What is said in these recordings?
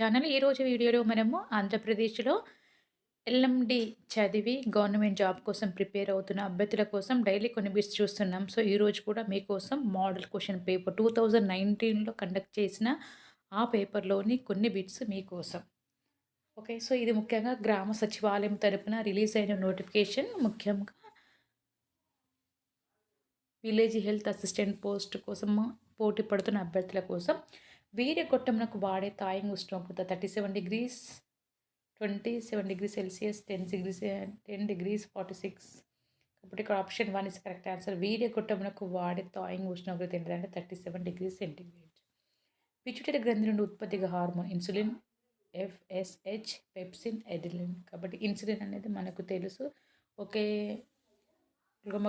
Channel. ఈరోజు వీడియోలో మనము ఆంధ్రప్రదేశ్‌లో ఎల్ఎండి చదివి గవర్నమెంట్ జాబ్ కోసం ప్రిపేర్ అవుతున్న అభ్యర్థుల కోసం డైలీ కొన్ని బిట్స్ చూస్తున్నాం. సో, ఈరోజు కూడా మీకోసం మోడల్ క్వశ్చన్ పేపర్ 2019లో కండక్ట్ చేసిన ఆ పేపర్‌లోని కొన్ని బిట్స్ మీకోసం. ఓకే. సో, ఇది ముఖ్యంగా గ్రామ సచివాలయం తరపున రిలీజ్ అయిన నోటిఫికేషన్. ముఖ్యంగా విలేజ్ హెల్త్ అసిస్టెంట్ పోస్ట్ కోసం పోటీ పడుతున్న అభ్యర్థుల కోసం వీర్యగొట్టమునకు వాడే తాయింగ్ ఉష్ణోగ్రత 37 degrees 27 degree celsius 10 degrees 10 degrees 46 కాబట్టి ఇక్కడ option one is correct answer. వీర్యగొట్టమునకు వాడే తాయింగ్ ఉష్ణోగ్రత ఏంటంటే thirty seven degree centigrade. Pituitary గ్రంథి నుండి ఉత్పత్తిగా హార్మోన్ ఇన్సులిన్, ఎఫ్ఎస్హెచ్, పెప్సిన్, ఎడిలిన్. కాబట్టి ఇన్సులిన్ అనేది మనకు తెలుసు. ఒకే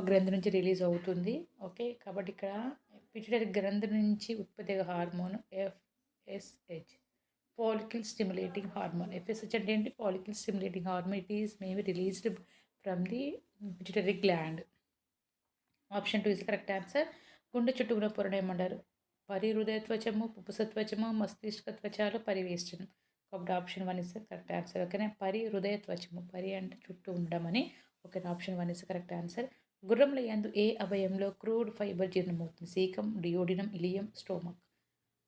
గ్రంథి నుంచి రిలీజ్ అవుతుంది. ఓకే. కాబట్టి ఇక్కడ పిట్యూటరీ గ్రంథి నుంచి ఉత్పత్తిగా hormone FSH follicle stimulating hormone. FSH అంటే ఏంటి? Follicle stimulating hormone. It is maybe released from the pituitary gland. Option two is correct answer. గుండె చుట్టూ ఉన్న పొరను ఏమంటారు? పరిహృదయ త్వచము, పుప్పస త్వచము, మస్తిష్క త్వచాలు, పరివేష్టనం. కాబట్టి option one is correct answer. ఓకేనా? పరిహృదయ త్వచము. పరి అంటే చుట్టూ ఉండమని. ఓకేనా? Option one is correct answer. గుర్రముల యందు ఏ అవయంలో crude fibre జీర్ణమవుతుంది? Caecum, duodenum, ileum, stomach.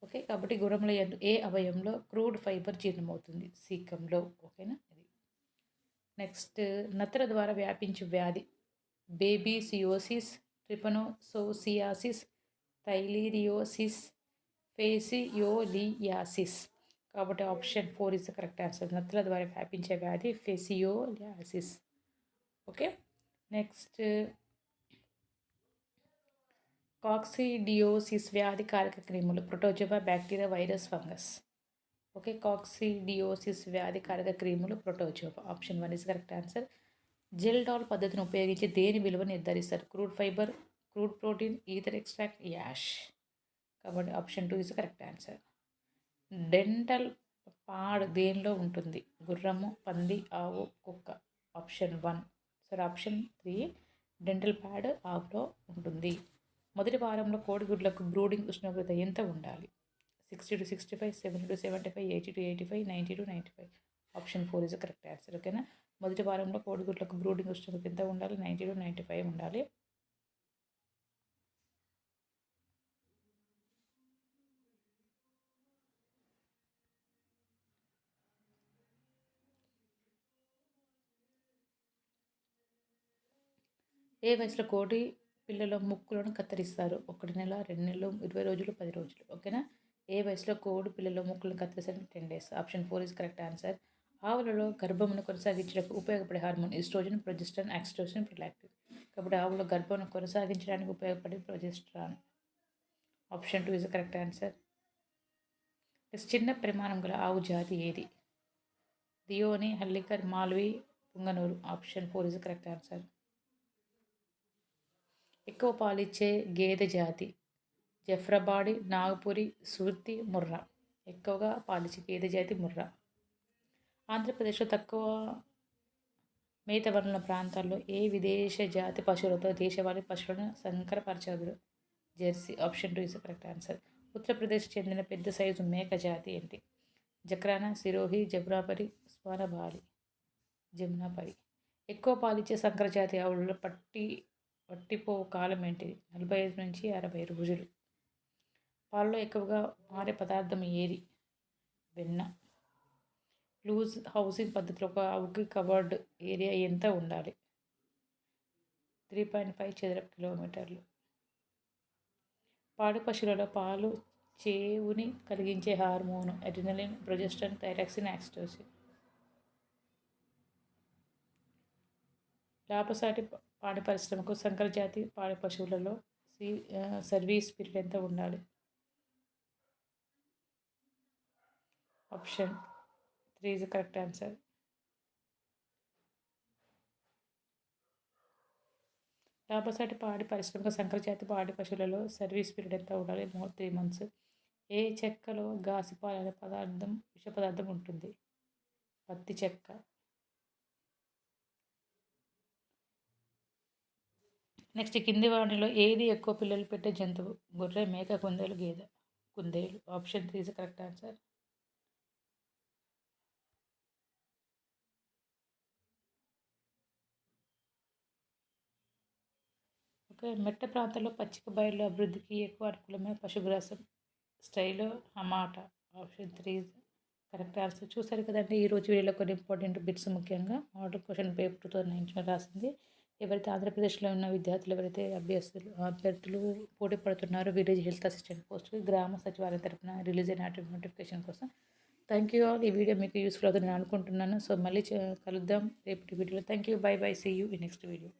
Okay. కాబట్టి గుర్రముల యందు ఏ అవయంలో క్రూడ్ ఫైబర్ జీర్ణమవుతుంది? సీకంలో. ఓకేనా? ఇది. నెక్స్ట్ నత్ర ద్వారా వ్యాపించు వ్యాధి బేబీసియోసిస్, ట్రిపనోసోసియాసిస్, థైలీరియోసిస్, ఫేసియోలియాసిస్. కాబట్టి option four is the correct answer. నత్ర ద్వారా వ్యాపించే వ్యాధి ఫేసియోలియాసిస్. ఓకే. నెక్స్ట్ కాక్సిడియోసిస్ వ్యాధి కారక క్రిములు protozoa, bacteria, virus, fungus. Okay. Coccidiosis వ్యాధి కారక క్రిములు protozoa. Option one is correct answer. Kjeldahl పద్ధతిని ఉపయోగించి దేని విలువను నిర్ధారిస్తారు? Crude fibre, crude protein, ether extract, ash. కాబట్టి option two is correct answer. Dental pad దేనిలో ఉంటుంది? గుర్రము, పంది, ఆవు, కుక్క. Option one sorry option three dental pad ఆవులో ఉంటుంది. మొదటి వారంలో కోడిగుడ్లకు బ్రూడింగ్ ఉష్ణోగ్రత ఎంత ఉండాలి? Sixty to sixty five seventy to seventy five eighty to eighty five ninety to ninety five. Option four is correct answer ఓకేనా మొదటి వారంలో కోడిగుడ్లకు బ్రూడింగ్ ఉష్ణోగ్రత ఎంత ఉండాలి? నైంటీ టు నైంటీ ఫైవ్ ఉండాలి. ఏ వయసులో కోడి పిల్లల ముక్కులను కత్తిరిస్తారు? ఒకటి నెల, రెండు నెలలు, 20 రోజులు, పది రోజులు. ఓకేనా? ఏ వయసులో కోడి పిల్లల ముక్కులను కత్తిరిస్తారు? 10 days. Option four is correct answer. ఆవులలో గర్భమును కొనసాగించడానికి ఉపయోగపడే hormone oestrogen, progesterone, oxytocin, prolactin. కాబట్టి ఆవులో గర్భమును కొనసాగించడానికి ఉపయోగపడే progesterone option two is correct answer. చిన్న పరిమాణం గల ఆవు జాతి ఏది? Deoni, Hallikar, Malvi, Punganur. Option four is correct answer. ఎక్కువ పాలిచ్చే గేదె జాతి జఫ్రాబాడి, నాగపురి, సూర్తి ముర్రా. ఎక్కువగా పాలిచ్చే గేదె జాతి ముర్రా. ఆంధ్రప్రదేశ్‌లో తక్కువ మేత వనరుల ప్రాంతాల్లో ఏ విదేశ జాతి పశువులతో దేశవాళీ పశువులను సంకరపరచదురు Jersey. Option two is correct answer. Uttar Pradesh చెందిన పెద్ద సైజు మేక జాతి ఏంటి? జక్రానా, సిరోహి, జబ్రాపరి ఉస్మానాబాది. జమునాపరి. ఎక్కువ పాలిచ్చే సంకర జాతి ఆవులలో పట్టి పట్టిపోవు కాలం ఏంటిది? 45-60 రోజులు. పాలలో ఎక్కువగా మారే పదార్థం ఏది? వెన్న. లూజ్ హౌసింగ్ పద్ధతిలో ఒక అవుకి కవర్డ్ ఏరియా ఎంత ఉండాలి? 3.5 చదరపు కిలోమీటర్లు. పాడి పశువులలో పాలు చేవుని కలిగించే hormone adrenaline, progesterone thyroxine, oxytocin లాభసాటి పాడి పరిశ్రమకు సంకరజాతి పాడి పశువులలో సి సర్వీస్ పీరియడ్ ఎంత ఉండాలి? Option three is correct answer. లాభసాటి పాడి పరిశ్రమకు సంకరజాతి పాడి పశువులలో సర్వీస్ పీరియడ్ ఎంత ఉండాలి? 3 మంత్స్. ఏ చెక్కలో గాసిపాలు అనే పదార్థం విష పదార్థం ఉంటుంది? పత్తి చెక్క. నెక్స్ట్ కింది వాటిలో ఏది ఎక్కువ పిల్లలు పెట్టే జంతువు? గొర్రె మేక కుందేలు గేదె. కుందేలు. Option three correct answer. మెట్ట ప్రాంతంలో పచ్చిక బయలు అభివృద్ధికి ఎక్కువ అనుకూలమైన పశుగ్రాసం స్టైల్ హమాట. Option three correct answer. చూసారు కదండి ఈరోజు వీడియోలో కొన్ని ఇంపార్టెంట్ బిట్స్ ముఖ్యంగా మోడల్ క్వశ్చన్ పేపర్తో నేను రాసింది. ఎవరైతే ఆంధ్రప్రదేశ్లో ఉన్న విద్యార్థులు ఎవరైతే అభ్యర్థులు అభ్యర్థులు పోటీ పడుతున్నారో విలేజ్ హెల్త్ అసిస్టెంట్ పోస్ట్ గ్రామ సచివాలయం తరఫున రిలీజ్ అయిన నోటిఫికేషన్ కోసం. థ్యాంక్ యూ ఆల్ ఈ వీడియో మీకు యూస్ఫుల్ అవుతుందని అనుకుంటున్నాను. సో మళ్ళీ కలుద్దాం రేపటి వీడియోలో. Thank you bye bye see you ఈ నెక్స్ట్ వీడియో